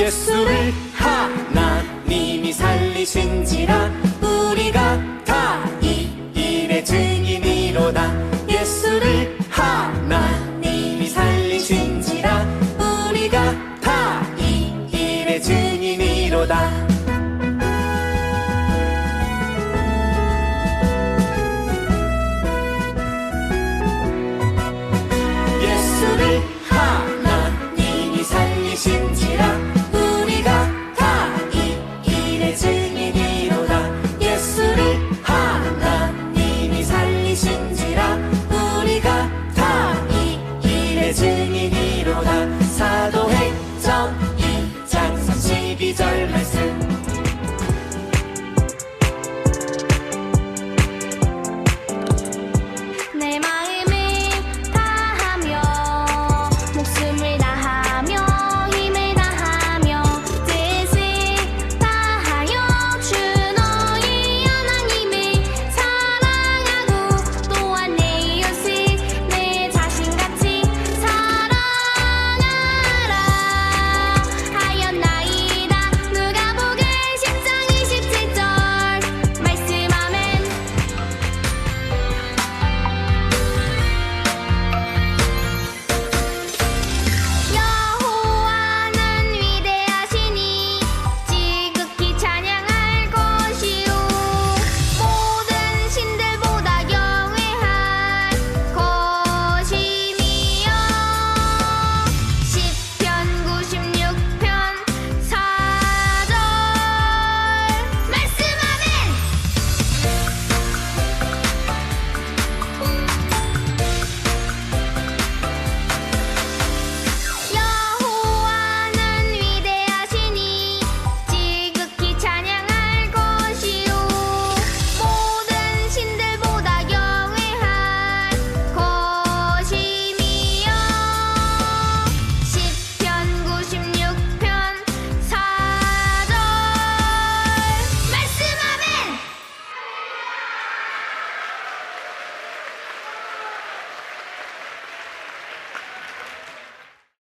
예수를 하나님이 살리신지라 우리가 다 이 일의 증인이로다. 예수를 하나님이 살리신지라 우리가 다 이 일의 증인이로다 증인